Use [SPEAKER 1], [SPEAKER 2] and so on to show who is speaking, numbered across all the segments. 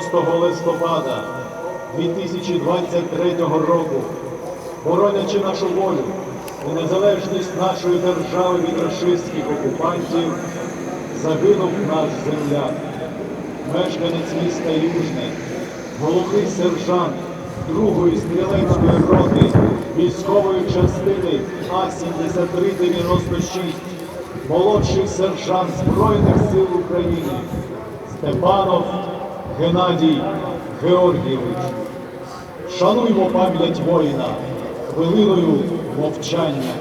[SPEAKER 1] 6 листопада 2023 року, боронячи нашу волю і незалежність нашої держави від рашистських окупантів, загинув наш земляк, мешканець міста Южне, головний сержант другої стрілецької роти військової частини А-7396, молодший сержант Збройних сил України Степанов Геннадій Георгійович. Шануймо пам'ять воїна хвилиною мовчання.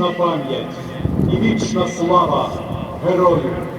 [SPEAKER 1] Вічна пам'ять і вічна слава герою.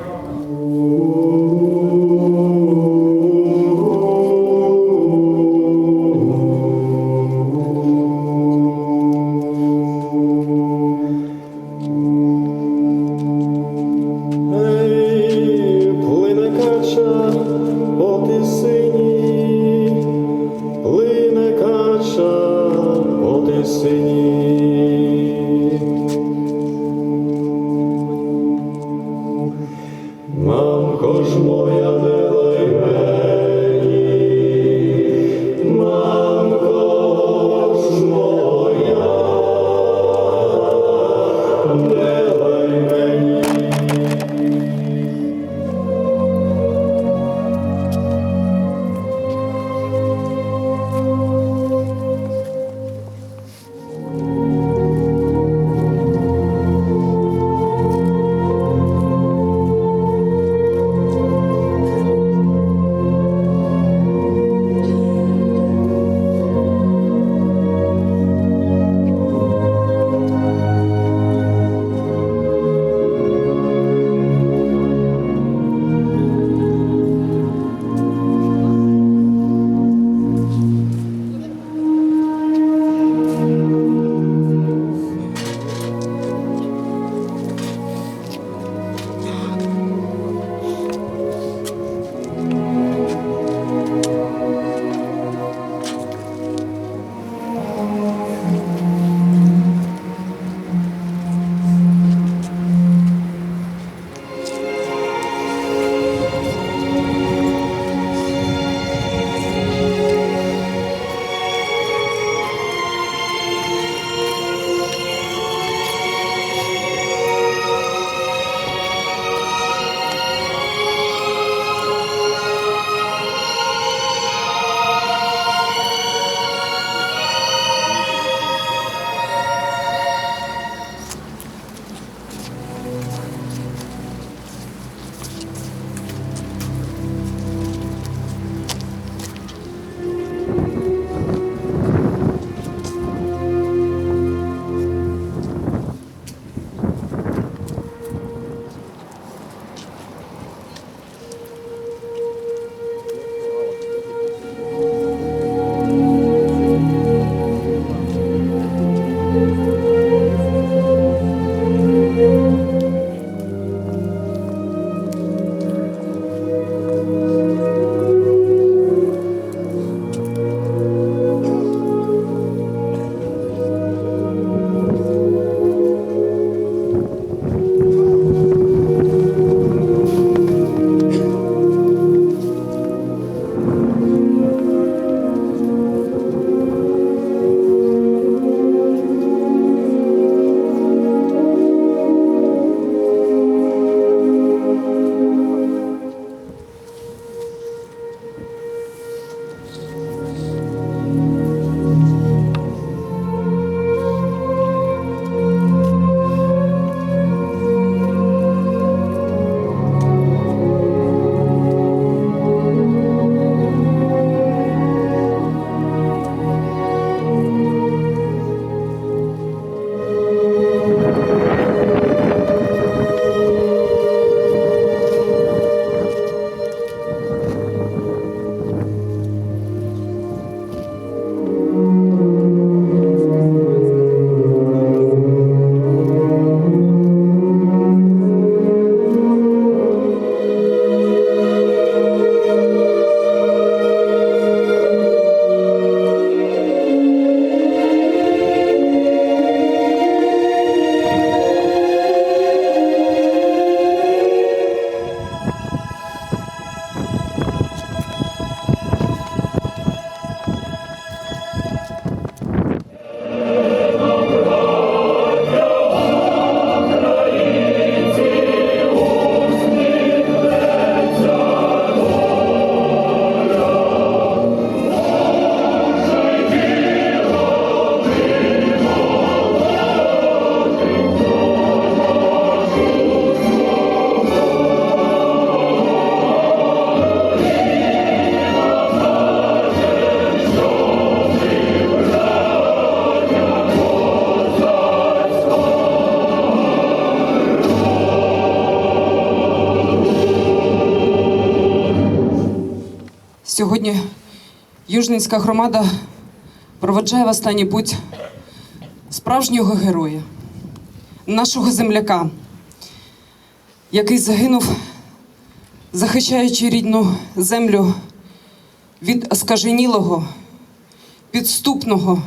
[SPEAKER 2] Южненська громада проведжає в останній путь справжнього героя, нашого земляка, який загинув, захищаючи рідну землю від оскаженілого, підступного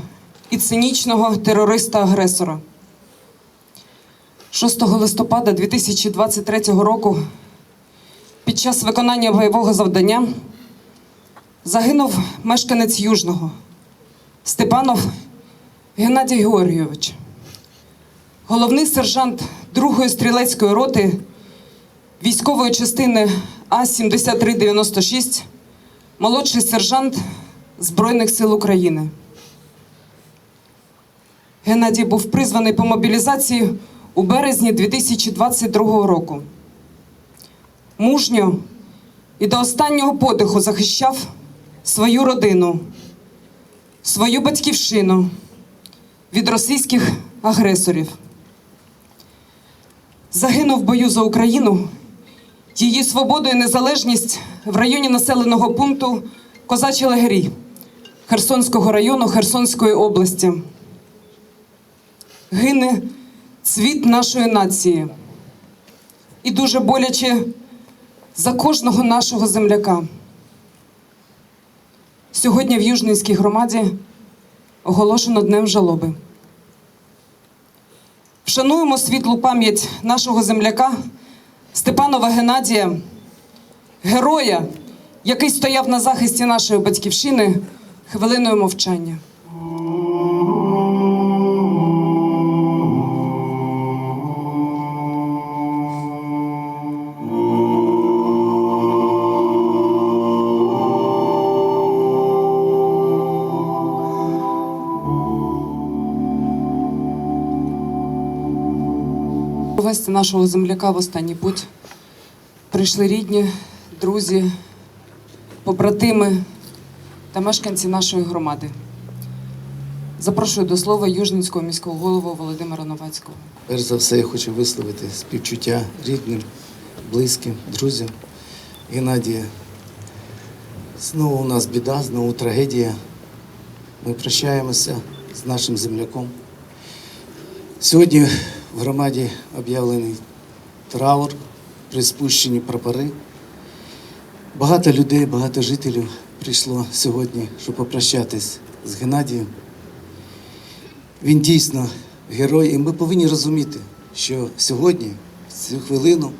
[SPEAKER 2] і цинічного терориста-агресора. 6 листопада 2023 року під час виконання бойового завдання загинув мешканець Южного Степанов Геннадій Георгійович, головний сержант 2-ї стрілецької роти військової частини А-7396, молодший сержант Збройних сил України. Геннадій був призваний по мобілізації у березні 2022 року. Мужньо і до останнього подиху захищав свою родину, свою батьківщину від російських агресорів. Загинув в бою за Україну, її свободу і незалежність в районі населеного пункту Козачі Лагері Херсонського району Херсонської області. Гине цвіт нашої нації. І дуже боляче за кожного нашого земляка. Сьогодні в Южницькій громаді оголошено Днем жалоби. Вшануємо світлу пам'ять нашого земляка Степанова Геннадія, героя, який стояв на захисті нашої батьківщини хвилиною мовчання. Нашого земляка в останній путь. Прийшли рідні, друзі, побратими та мешканці нашої громади. Запрошую до слова Южненського міського голову Володимира Новацького.
[SPEAKER 3] Перш за все, я хочу висловити співчуття рідним, близьким, друзям Геннадія. Знову у нас біда, знову трагедія. Ми прощаємося з нашим земляком. Сьогодні в громаді об'явлений траур, приспущені прапори. Багато людей, багато жителів прийшло сьогодні, щоб попрощатись з Геннадієм. Він дійсно герой, і ми повинні розуміти, що сьогодні, в цю хвилину,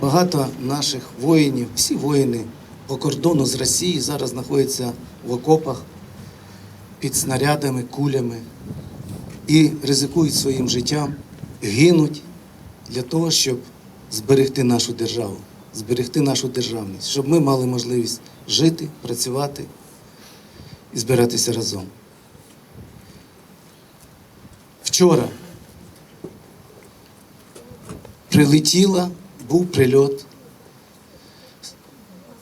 [SPEAKER 3] багато наших воїнів, всі воїни по кордону з Росії зараз знаходяться в окопах під снарядами, кулями і ризикують своїм життям, гинуть для того, щоб зберегти нашу державу, зберегти нашу державність, щоб ми мали можливість жити, працювати і збиратися разом. Вчора прилетіла, був прильот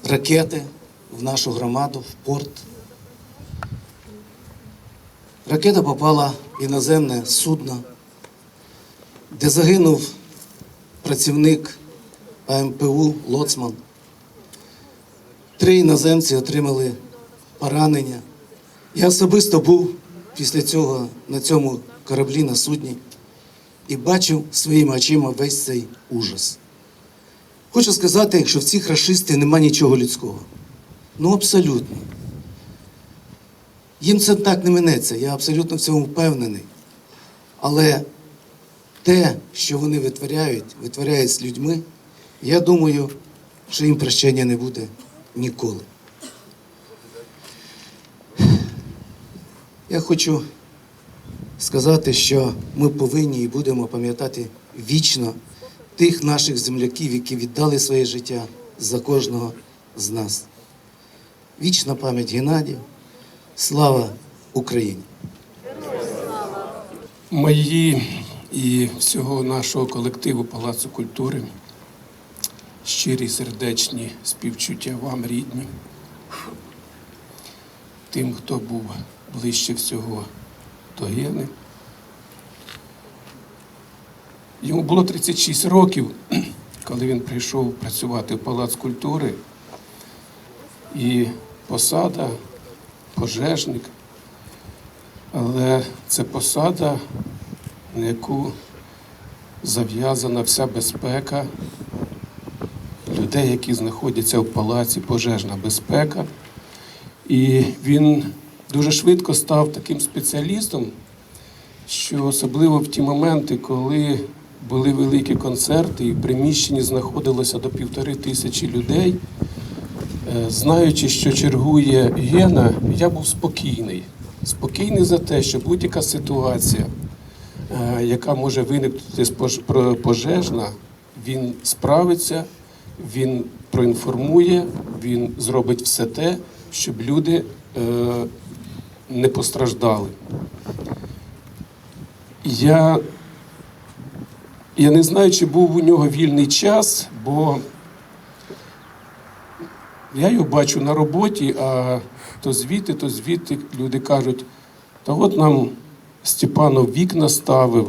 [SPEAKER 3] ракети в нашу громаду, в порт. Ракета попала в іноземне судно, де загинув працівник АМПУ Лоцман. Три іноземці отримали поранення. Я особисто був після цього на цьому кораблі на судні і бачив своїми очима весь цей ужас. Хочу сказати, що в цих расистів нема нічого людського. Ну, абсолютно. Їм це так не минеться, я абсолютно в цьому впевнений. Але те, що вони витворяють, витворяють з людьми, я думаю, що їм прощення не буде ніколи. Я хочу сказати, що ми повинні і будемо пам'ятати вічно тих наших земляків, які віддали своє життя за кожного з нас. Вічна пам'ять Геннадію. Слава Україні!
[SPEAKER 4] Мої і всього нашого колективу Палацу культури. Щирі сердечні співчуття вам, рідні, тим, хто був ближче всього до Гени. Йому було 36 років, коли він прийшов працювати в Палац культури. і посада, пожежник, але це посада, на яку зав'язана вся безпека людей, які знаходяться в палаці, пожежна безпека. І він дуже швидко став таким спеціалістом, що особливо в ті моменти, коли були великі концерти, і в приміщенні знаходилося до півтори тисячі людей, знаючи, що чергує Гена, я був спокійний. Спокійний за те, що будь-яка ситуація, е, яка може виникнути пожежна, він справиться, він проінформує, він зробить все те, щоб люди е, не постраждали. Я, я не знаю, чи був у нього вільний час, бо я його бачу на роботі, а то звідти, то звідти люди кажуть, та от нам Степанов вікна ставив,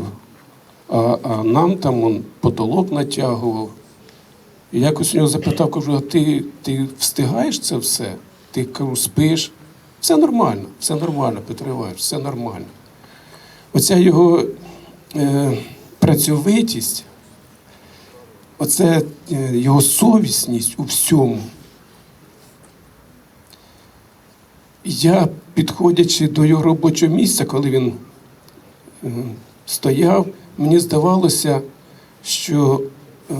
[SPEAKER 4] а, а нам там он потолок натягував. І якось у нього запитав, кажу, а ти, ти встигаєш це все? Ти кажу, спиш? Все нормально, все нормально, Петро Іванович, все нормально. Оця його е, працьовитість, оце е, його совісність у всьому. Я, підходячи до його робочого місця, коли він е, стояв, мені здавалося, що е,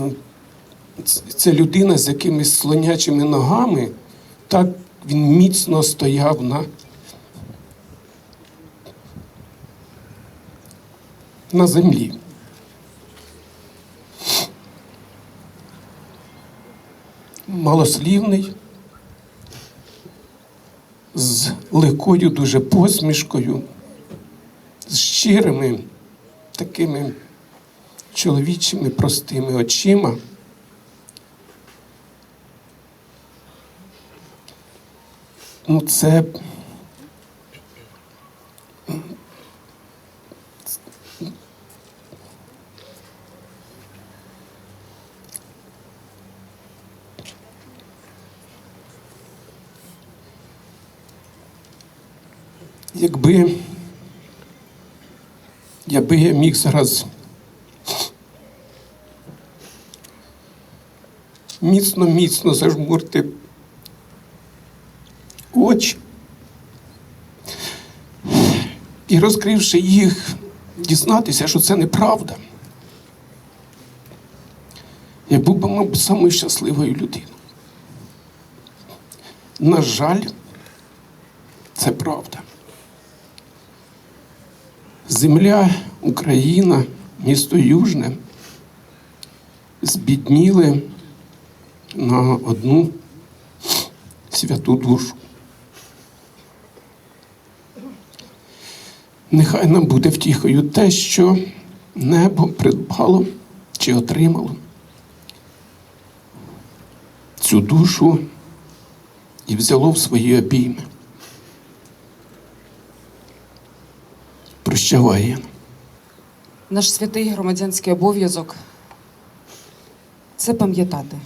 [SPEAKER 4] ц- це людина з якимись слонячими ногами, так він міцно стояв на, на землі. Малослівний, з легкою дуже посмішкою, з щирими такими чоловічими простими очима. Ну, це. Якби, якби я міг зараз міцно, міцно зажмурити очі і розкривши їх, дізнатися, що це неправда. Я був би, мабуть, самою щасливою людиною. На жаль, це правда. Земля, Україна, місто Южне збідніли на одну святу душу. Нехай нам буде втіхою те, що небо придбало чи отримало цю душу і взяло в свої обійми. Прощавай.
[SPEAKER 2] Наш святий громадянський обов'язок це пам'ятати.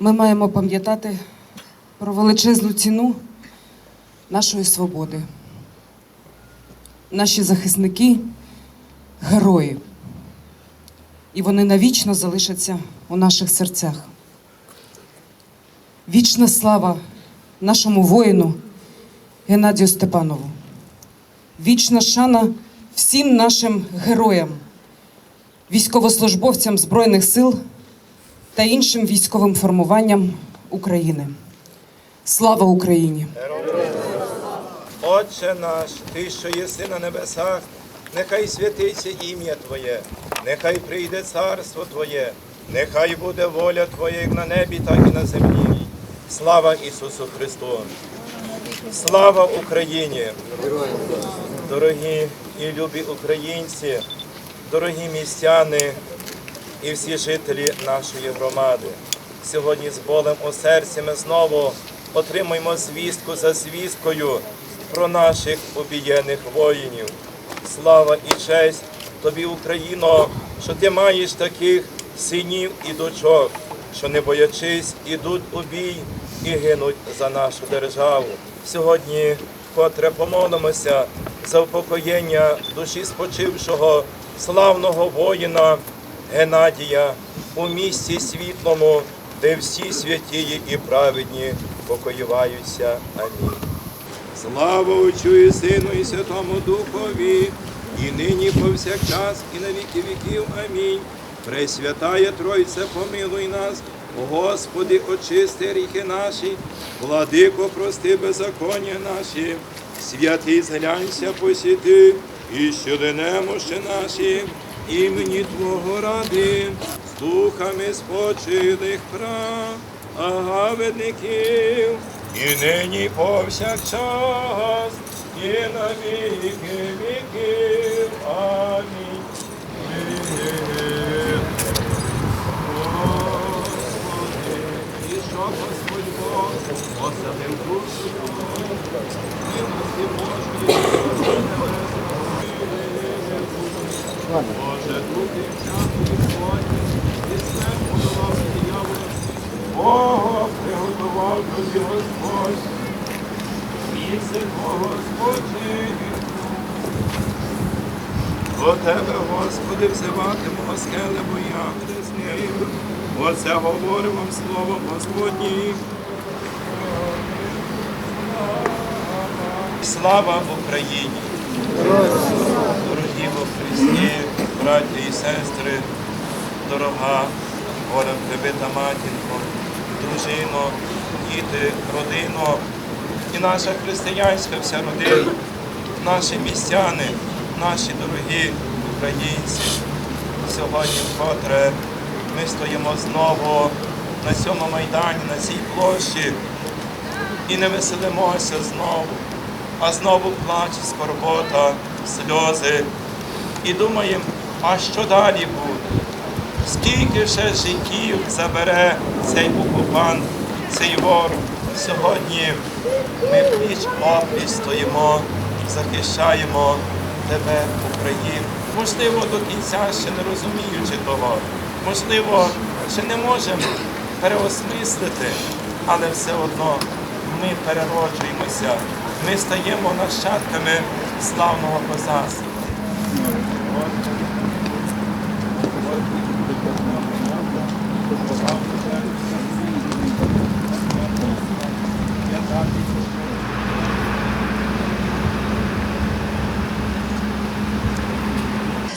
[SPEAKER 2] Ми маємо пам'ятати про величезну ціну нашої свободи. Наші захисники герої. І вони навічно залишаться у наших серцях. Вічна слава нашому воїну Геннадію Степанову. Вічна шана всім нашим героям, військовослужбовцям Збройних сил та іншим військовим формуванням України. Слава Україні!
[SPEAKER 5] Отче наш, Ти, що єси на небесах, нехай святиться ім'я Твоє, нехай прийде царство Твоє, нехай буде воля Твоя як на небі, так і на землі. Слава Ісусу Христу! Слава Україні! Дорогі і любі українці, дорогі містяни і всі жителі нашої громади. Сьогодні з болем у серці ми знову отримуємо звістку за звісткою про наших обієних воїнів. Слава і честь тобі, Україно, що ти маєш таких синів і дочок, що не боячись ідуть у бій і гинуть за нашу державу. Сьогодні, котре помолимося за упокоєння душі спочившого славного воїна Геннадія у місті світлому, де всі святії і праведні покоюваються. Амінь. Слава Отцю і Сину, і Святому Духові, і нині повсякчас, і на віки віків. Амінь. Пресвятає Тройце, помилуй нас, Господи, очисти гріхи наші, владико, прости беззаконня наші, святий зглянься посіти, і щоди немощі наші, імені Твого ради, з духами спочилих праведників, і нині повсякчас, і на віки віків. Амінь. І що Господь Бог осадив душу і милості Божої, Боже, духи всякої Господь, і смерть подавав дияволу, Бога приготував тобі Господь, місце спочинку. До тебе, Господи, взиватиму, оскеле моя. Оце говорю вам словом Господнім. Слава Україні! Дорогі во Христі, браті і сестри, дорога, горем прибита матінко, дружино, діти, родино і наша християнська вся родина, наші містяни, наші дорогі українці. Сьогодні вкотре ми стоїмо знову на цьому майдані, на цій площі і не веселимося знову, а знову плач, скорбота, сльози. І думаємо, а що далі буде? Скільки ще життів забере цей окупант, цей ворог? Сьогодні ми пліч опліч стоїмо, захищаємо тебе, Україну. Можливо, до кінця ще не розуміючи того, можливо, ще не можемо переосмислити, але все одно ми перероджуємося, ми стаємо нащадками славного козацтва.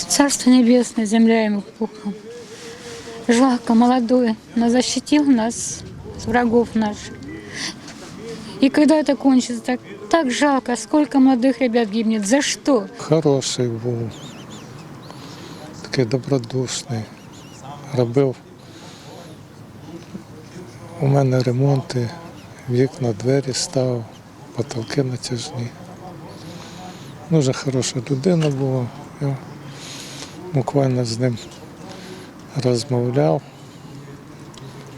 [SPEAKER 6] Царство небесное, земля ему пухом. Жалко, молодой, но защитил нас с врагов наших. И когда это кончится, так, так жалко, сколько молодых ребят гибнет. За что?
[SPEAKER 7] Хороший був, такий добродушний. Робив у мене ремонти, вікна, двері ставив, потолки натяжні. Дуже хороша людина була. Я буквально з ним розмовляв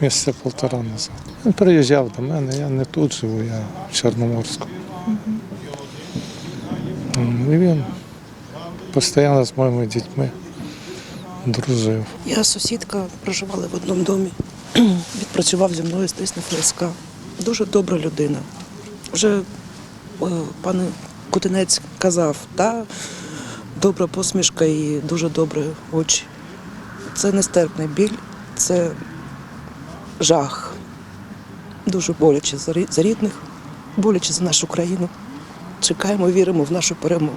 [SPEAKER 7] місяця полтора назад. Він приїжджав до мене, я не тут живу, я в Чорноморську. І він постійно з моїми дітьми дружив.
[SPEAKER 8] Я сусідка проживала в одному домі. Відпрацював зі мною здесь на ФСК. Дуже добра людина. Вже е, пан Кутинець казав, та добра посмішка і дуже добрі очі. Це нестерпний біль, це жах. Дуже боляче за рідних, боляче за нашу країну. Чекаємо, віримо в нашу перемогу.